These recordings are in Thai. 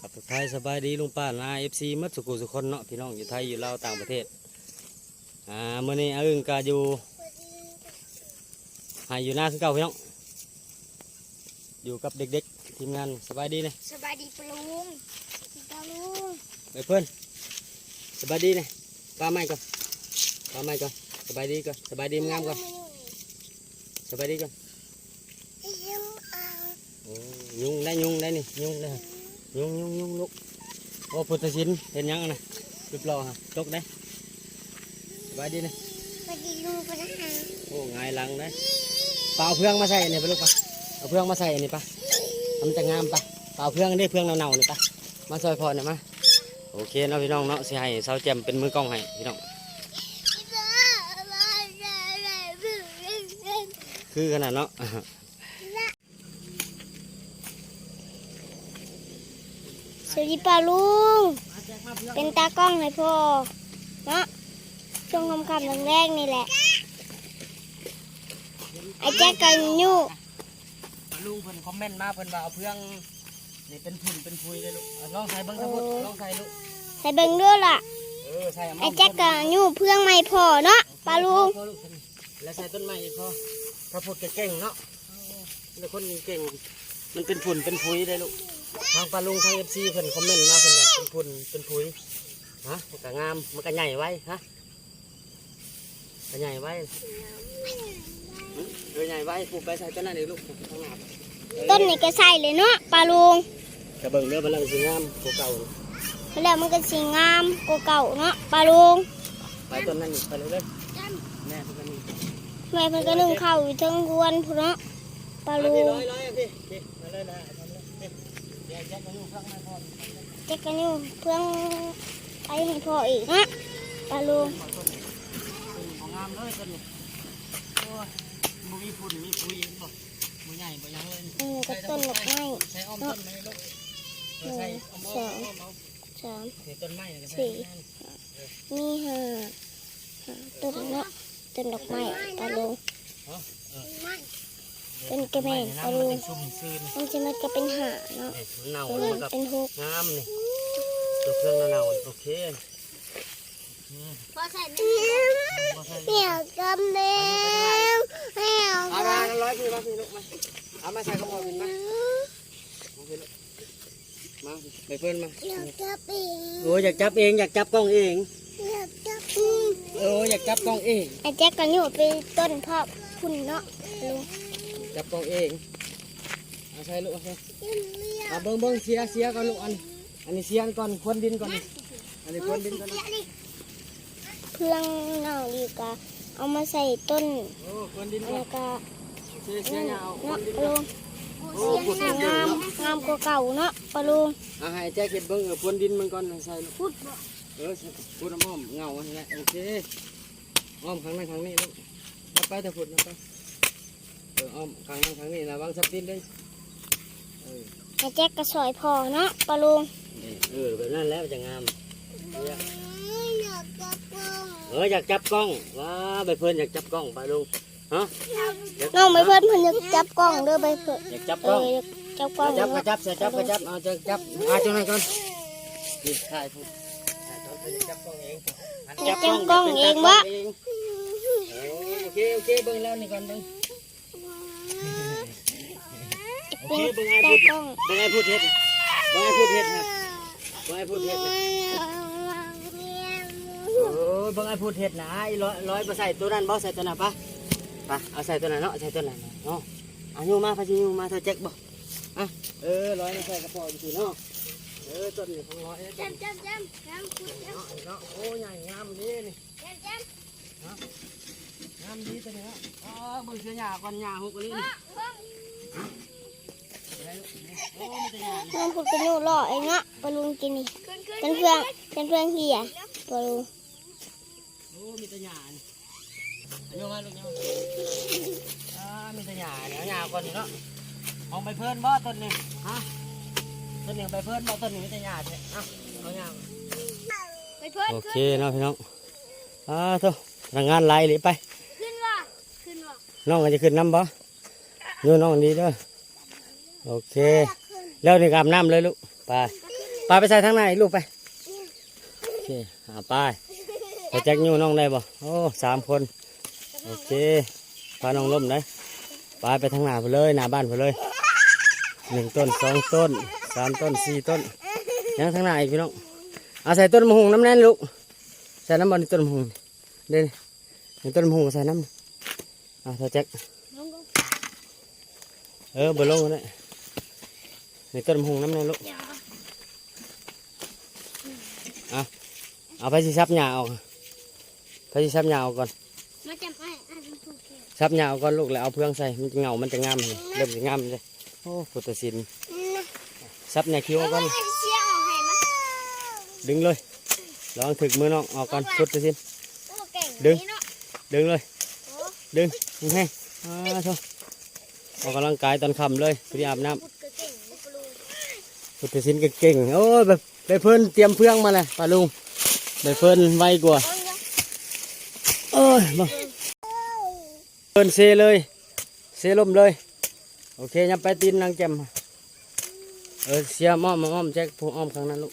กับไทยสบายดีลุงป้านาเอฟซีมัดสุกุสุคนเนาะพี่น้องอยู่ไทยอยู่ลาวต่างประเทศอ่าเมื่อนี้อาอึงกาอยู่หายอยู่หน้าคือเก่าพี่น้องอยู่กับเด็กๆทีมงานสบายดีเนี่ยสบายดีปะลุงปะลุงไปเพื่อนสบายดีเนี่ยป้าไม่ก่อนป้าไม่ก่อนสบายดีก่อนสบายดีงามก่อนสบายดีก่อนยิ้มเอาโอ้ยุงได้ยุงได้นี่ยุงได้ ยุงยุงยุงลุกโอ้พุทธศิลป์เห็นยังอะนะรูปหล่อฮะตกได้สบายดีนะสวัสดีลุงปะนะฮะโอ้ไงายหลังได้เปล่าเพื่องมาใส่เนี่ยไปลูกปะเอาเพื่องมาใส่นี่ปะมันจะงามปะเปล่าเพื่องได้เพื่องเน่าๆนี่ปะมาซอยพอเนี่ยมาโอเคเนาะพี่น้องเนาะสิให้สาวแจมเป็นมือกล้องให้พี่น้องคือขนาดเนาะ วัสดีปะลุง เป็นตากล้องให้พ่อเนาะช่วงคำคำแรกๆนี่แหละ ไอ้แจ๊กกันยู่ลุงเพิ่นคอมเมนต์มาเพิ่นว่าเอาเพื่องนี่เป็นพุ่นเป็นพุยเลยลูกเอาลองใส่เบิ้งทั้งหมดลองใส่ลูกใส่เบิ่งด้วยล่ะเออใส่เามาไอ้แจ๊กกันยู่เพื่องไม่พอเนาะปะลุงพอลูกแล้วใส่ต้นไม้อีกพอถ้าพูดเก่งๆเนาะแล้วคนเก่ง มันเป็นฝุ่นเป็นพุยได้ลูกทางปลาลุงทางเอฟซีเพิ่นคอมเมนต์มาเพิ่นว่าเป็นฝุ่นเป็นพุยฮะมันก็งามมันก็ใหญ่ไว้ฮะก็ใหญ่ไว้หึเออใหญ่ไว้ปลูกไปใส่ต้นนั้นอีกลูกข้างหน้าต้นนี่ก็ใส่เลยเนาะปลาลุงกระเบิ่งเนื้อมันแล้วสิงามกว่าเก่าแล้วมันก็สีงามกว่าเก่าเนาะปลาลุงไปต้นนั้นอีกไปเลยเลยแม่เพิ่นก็นี่แม่เพิ่นก็นึ่งข้าวอยู่เทั้งรวนพุ่นเนาะปลาเอาลุพี่ง ร้อยร้อยเอาพี่พี่มาเลยนะทำเลยนี่เดี๋ยวแจ็คมาอยู่ข้างในพ่อเจ๊กันอยู่เพื่องไปให้พ่ออีกนะปลาลุงของงามเลยต้นนี้โอ้ยบ่มีฝุ่นมีปุ๋ยบ่บ่ใหญ่บ่หยังเลยนี่ก็ต้นดอกไม้ใช้อ้อมต้นไหมลูกเออใช้อ้อมอ้อมอ้อมเอาสามถือต้นไม้แล้วก็สี่ใช้นั่นมีห้าห้าต้นเนาะต้นดอกไม้ปลาลุง เป็นกระแมงน้ำปลาลูมันเป็นซุ่มซื่นมันจะมันก็เป็นหาเนาะเอ้ยมันเน่าตัวเลยนั้นกับเป็นหกงามนี่ตัวเครื่องเน่าๆโอเคอืมพอใส่บ่ใช่เหนียวกำเดียวเหนียวเอามาร้อยพี่มาพี่ลูกมาเอามาใส่กระบอกบินมามาพี่ลูกมาไปเพิ่นมาเหนียวกระปีโอ้ยอยากจับเองอยากจับกล้องเองเหนียวกระปีโอ้ยอยากจับกล้องเองไอ้แจ๊กกันอยู่ไปต้นพ่อพุ่นเนาะลุง จับกล้องเองเอาใส่ลูกเอาใส่เอาเบิ้งเบิ้งเสียเสียก่อนลูกอันอันนี้เสียก่อนควนดินก่อนนี่อันนี้ควนดินก่อนนะเครื่องเน่าดีกว่าเอามาใส่ต้นโอ้ควนดินแล้ก่อนวก็เสียเสียนั่นยาวคเนาะวนดินปลาก่อลุนงโอ้ขุดดินเยงาอะมเนาะงามกว่าเก่าเนาะปลาลุงเอาให้แจ็คเก็ตเบิ้งเออควนดินมันก่อนใส่ลูกพุดบ่เออพูดน้ำอ้อมเงาอันนี้โอเคอ้อมครั้งนั้นครั้งนี้ลูกนับไปแต่ฝุ่นนับไป เอออ้อมครั้งนั้นครั้งนี้ระวังสับตินด้วยเออไอ้แจ๊กกระสอยพอเนาะปลาลุงนี่เออแบบนั้นแล้วมันจะงามเนี่ยเอออยากจับกล้องว้าใบเพิ่นอยากจับกล้องไปลุงฮะอยากน้องไปเพิ่นเพิ่นจะจับกล้องเด้อไปเพิ่นอยากจับเอกล้อง อจับกล้องจับก็เนาะจับเสียจับก็จับเอาจะจับอาจังไหนก่อนนี่ถ่ายพูดถ่ายตอนเพิ่นจับกล้องเองหันจับกล้องเองวะเออโอเคโอเคเบิ่งแล้วนี่ก่อนเบิ่งโอ เคเบิ่งไอ้จัพูดกล้องเบิ่งไอ้พูดเฮ็ดเบิ่งไอ้พูดเฮ็ดฮะบิ่งไอ้พูดเฮ็ดนะโอ้ยเบิ่งไอ้พูดเฮ็ดนะไอ้ร้อยร้อยบ่ใส่ตัวนั้นบ่ใส่ตัวนั้นปะปะเอาใส่ตัวนั้นเนาะใส่ตัวนั้นเนาะอาอยู่มาพาสิอยู่มาเธอแจ็คบ่อะเออร้อยมาใส่กระป๋อยู่สิเนาะเออต้นนี้ของร้อยเอ้ยต้นจำจำจำจำคุณจเนาะเนาะโอ้ยใหญ่งามดีนี่ำจำงามดีตัวนี้เนาะอ๋อเบิ่งเสื้อหญ้าก่อนหญ้าหกกะลินี่โอ้มีแต่หญ้านี่ น้องพูดกันอยู่รอเองเนาะปลาลุงกินนี่เป็นเพื่อนเป็นเพื่อนเฮียปลาลุงโอ้มีแต่หญ้านี่เอาโยมมาลูกโยมอ่ามีแต่หญ้าเนี่ยเอาหญ้าก่อนนี่เนาะของใบเพิ่นบ่ต้นนี้ฮะต้นนี้ใบเพิ่นบ่ต้นนี้มีแต่หญ้าแท้เอาเอาหญ้าไปเพื่อนโอเคเนาะพี่น้องอ่าโตทำงานไล่เลยไป ขึ้นว่ะขึ้นว่ะน้องก็จะขึ้นน้ำบ่ดูน้องดีเด้อ โอเค แล้วนี่ก็อาบน้ำเลยลูก ไปขึ้นปลาไปใส่ทางไหนลูกไป โอเคอ่าไปไปแจ็คยูน้องได้บ่โอ้สามคน โอเค พาน้องล่มได้ปลาไปทางหน้าไปเลยหน้าบ้านไปเลยหนึ่งต้นสองต้นสามต้นสี่ต้นยังทางหน้าอีกพี่น้องเอาใส่ต้นมะฮุงน้ำแน่นลูก ใส่น้ำบอลต้นมะฮุงเด่นนี่ต้นมะฮุงใส่น้ำอ่าเธอแจ็คเออเบอร์ลงเลย นี่ต้นมะฮุงน้ำแน่นลูกเดี๋ยวเอาไปสิซับหญ้าออกไปสิซับหญ้าออกก่อนมาจับไอ้ไอ้เป็นผู้เก่งซับหญ้าออกก่อนลูกแล้วเอาเพื่องใส่มันจะเหงามันจะงามเลยเริ่มจะงามเลยโอ้พุทธศิลป์ซับหญ้าคิ้วออกก่อนเสียออกให้มาดึงเลยลองถึกมือน้องออกก่อนพุทธศิลป์โอ้เก่งดึงนี่เนาะดึงเลยโอ้ดึงดึงให้อ่าโถ่ออกกำลังกายตอนค่ำเลยไปอาบน้พุดก็เก่งนี่ปลูกำ พุทธศิลป์ก็เก่งโอ้ยแบบไปเพิ่นเตรียมเพื่องมาเลยป้าลุงไปเพิ่นไวกว่าเอาเนาะเอ้ยมาเพิ่นเซเลย เซลมเลย โอเคยับไปตีนนางแจ่มเออเสียมอ้อมมาอ้อมแจ็คผู้อ้อมข้างนั้นลูก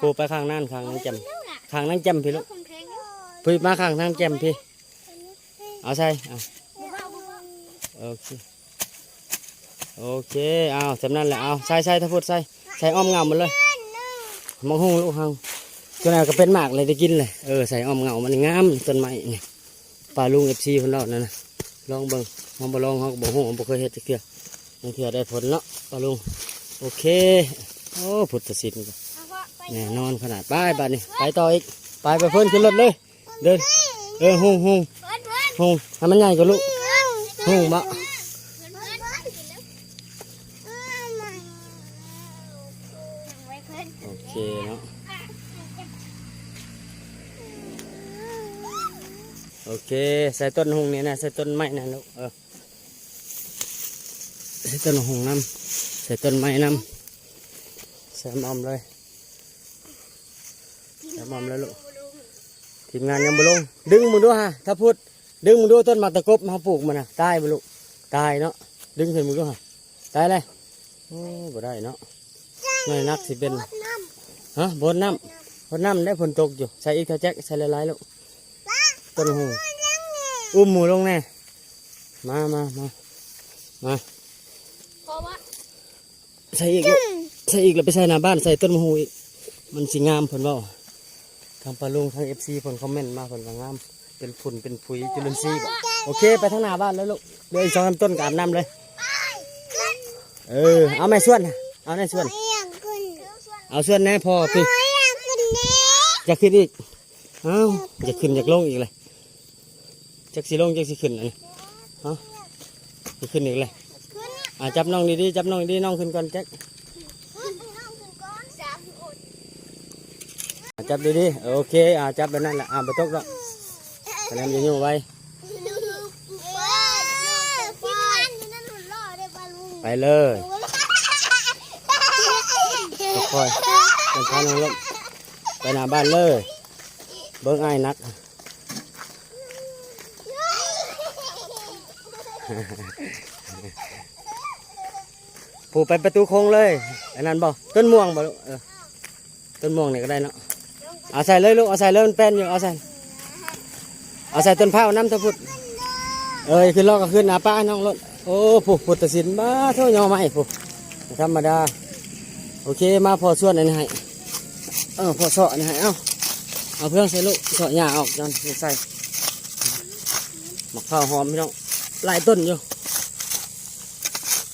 ผู้ไปข้างนั้นข้างนางแจ่มข้างนางแจ่มพี่ลูกพี่มาข้างนางแจ่มพี่เอาใช่เอาโอเค โอเคเอาจำนั้นแหละเอาใส่ใส่ถ้าพูดใส่ใส่อ้อมเงาหมดเลยมองหงลูกหังตัวไหนก็เป็นหมากเลยได้กินเลยเออใส่อ้อมเงามันงามต้นไม้นี่ปลาลุงเอฟซีคนเรานั่นนะลองเบิ่งมองบ่ลองเขาบอกหงบ่เคยเฮ็ดจักเทื่อยังเทื่อได้ผลเนาะปลาลุงโอเคโอ้พุทธศิลป์เอาพ่อไปแน่นอนขนาดไปบ้านนี่ไปต่ออีกไปไปเพิ่นขึ้นรถเลยเดินเออหงหงหงให้มันใหญ่กว่าลูกหงบะ เพิ่นเพิ่นกินแล้วนั่งไว้เพิ่น โอเคเนาะโอ เคใส่ต้นหงนี่นะใส่ต้นไม้นะลูกเออใส่ต้นหงน้ำใส่ต้นไม้น้ำใส่หมอมเลยใส่หมอมเลยลูกทีมงานยังบ่ลงดึงมึงดูฮะถ้าพูดดึงมึงดูต้นมาตะกบมาปลูกมันนะตายบ่ลูกตายเนาะดึงขึ้นมึงดูฮะตายเลยโอ้บ่ได้เนาะไม่นักสิเป็นฮะบนน้ำบนน้ำได้ฝนตกอยู่ใส่อีกเท่าแจ็คใส่หลายลูกต้นหู อุ้มหมูลงแน่ มามามามาเพราะว่าใส่อีกลูกใส่อีกแล้วไปใส่หน้าบ้านใส่ต้นหูอีก มันสิงามผลบ่ทางปลาลุงทางเอฟซีผลคอมเมนต์มาผลว่างาม เป็นฝุ่นเป็นปุ๋ยจุลินทรีย์บ่โอเค ไปทางหน้าบ้านแล้วลูกเดี๋ยวอีกสองสามต้นกับอาบน้ำเลย เออ เอาแม่ส่วนน่ะเอาแม่ส่วนอยากขึ้นเอาส่วนแน่พอพี่อยากขึ้นแน่จะขึ้นอีกเอ้าจะขึ้นจากลงอีกเลย จากสีลงจากสีขึ้นเลยฮะจะขึ้นอีกเลยอ่าจับน้องดีๆจับน้องดีๆน้องขึ้นก่อนจ็คขึ้นน้องขึ้นก้อนสามอดอ่าจับดีๆโอเคอ่าจับแบบนั้นแหละอ่าไปตกแล้วคะแนนอยังอยู่ไว้ดูป้อนป้อนนี่นั่นหนุนล่อไปลาลุงไปเลยค่อยๆเป็นพาน้องลงไปหน้าบ้านเลย เบิ้งไอ้ายนัก ผูกไปประตูโค้งเลยอันนั้นบอกต้นม่วงบ่ลูกเออต้นม่วงเนี่ก็ได้เนาะเอาใส่เลยลูกเอาใส่เลยมันเป็นอยู่เอาใส่เอาใส่ต้นเผาน้ำตะพุดเอ้ยขึ้นลอกก็ขึ้นนาป้าน้องรถโอ้ผูพุทธศิลป์บ้าเท่ายอไม้ผูธรรมดาโอเคมาพอส่วนอันนี้ให้เออพอสาะอันนี้ให้เอาเอาเพื่องใส่ลูกสาะหญ้าออกจนใส่หมักข้าวหอมพี่น้อง หลายต้นอยู่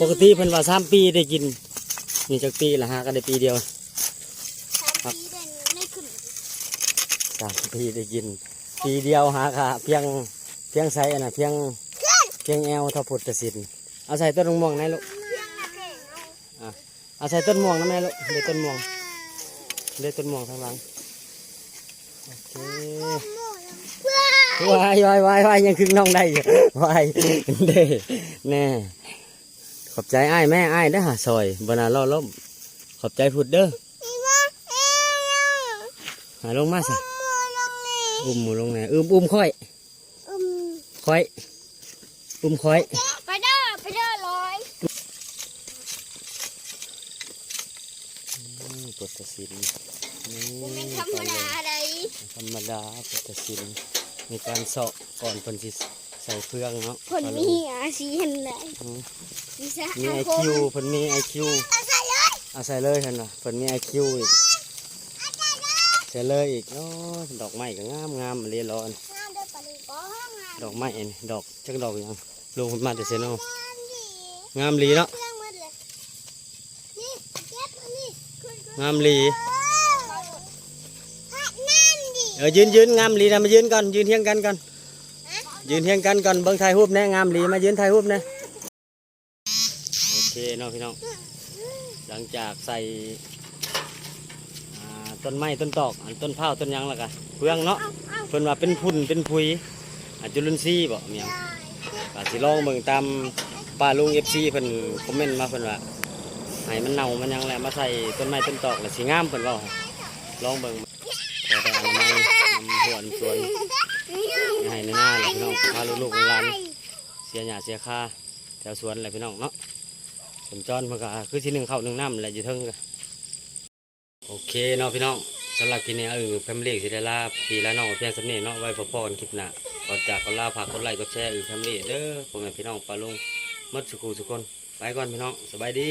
ปกติเพิ่นว่าสามปีได้กินนี่จากปีละหาก็ได้ปีเดียวสามปีเด่นไม่ขึ้นสามปีได้กิน ปีเดียวหาค่ะ เพียงเพียงใส่อันน่ะเพียงเพียงแอลเท่าพุทธศิลป์เอาใส่ต้นม่วงนะลูกเพียงนักเก่งเอาเอาใส่ต้นม่วงนะแม่ลูกเดี๋ยวต้นม่วงเดี๋ยวต้นม่วงข้างหลังโอเคเพื่อ วายวายวายวายยังคึงน้องได้อยู่วายเด้แน่ขอบใจอ้ายแม่อ้ายเด้อหาซอยบนาล่อล้มขอบใจพุดเด้ออีว่าเอ้ยหาลงมาสิมือลงนี่อุ้มหมูลงไหนอุ้มอุ้มค่อยอืมค่อยอุ้มค่อยไปเด้อไปเด้อลอยพุทธศิลป์นี่เป็นธรรมดาใดธรรมดาพุทธศิลป์ มีการเสาะก่อนเพิ่นสิใส่เฟืองเนาะผลมีอาชีพเลยอืมวิสามีไอคมคิวเพิ่นมีไอคิวอาศัยเลยอาศัยเลยเห็นป่ะเพิ่นมีไอคิวอีกใส่เลยอีกโอ้ยดอกไม้ก็งามงามเรียร้อนงามเด้อปลาลูกก็งามดอกไม้นี่ดอกจักดอกหยังลงมาแต่เซโนงามดีงามลีเนาะเครื่องหมดเลยนี่เก็บอันนี้ขึ้นขึ้นงามลีพระน้ำดีเออยืนยืนงามลีนะมายืนก่อนยืนเทียงกันก่อนยืนเทียงกันก่อนเบิ่งถ่ายรูปแน่งามลีมายืนถ่ายรูปแน่โอเคเนาะพี่น้องหลังจากใส่ต้นไม้ต้นตอกอันต้นเผาต้นยังแล้วก็เพื่องเนาะเอาเอาเพิ่นว่าเป็นพุ่นเป็นพุยอาจุลินทรีย์บ่เมียงก็สิลองเบิ่งตามป้าลุง FC เพิ่นคอมเมนต์มาเพิ่นว่าให้มันเน่ามันยังแหละมาใส่ต้นไม้ต้นตอกแล้วสิงามเพิ่นเว้าลองเบิ่งพอได้อนามัยนำหั วนสวนให้ในหน้าเลยพี่น้องพาลูกๆหลานเสียหญ้าเสียค่าแถวสวนเลยพี่น้องเนาะสมจรเพิ่นก็คือสิหนึ่งเข้าหนึ่งน้ำแหละอยู่เทิงก็โอเคเนาะพี่น้องสำหรับกินเนี้เออแฟมิลี่สิได้ลาพี่และน้องเพียงสำเนียเนาะไว้พอพอนคลิปหน้าก่อนจากก็ลาฝากกดไลค์กดแชร์เออแฟมิลี่เด้อพ่อแม่พี่น้องปลาลุงมัดสุขุสุคนไปก่อนพี่น้องสบายดี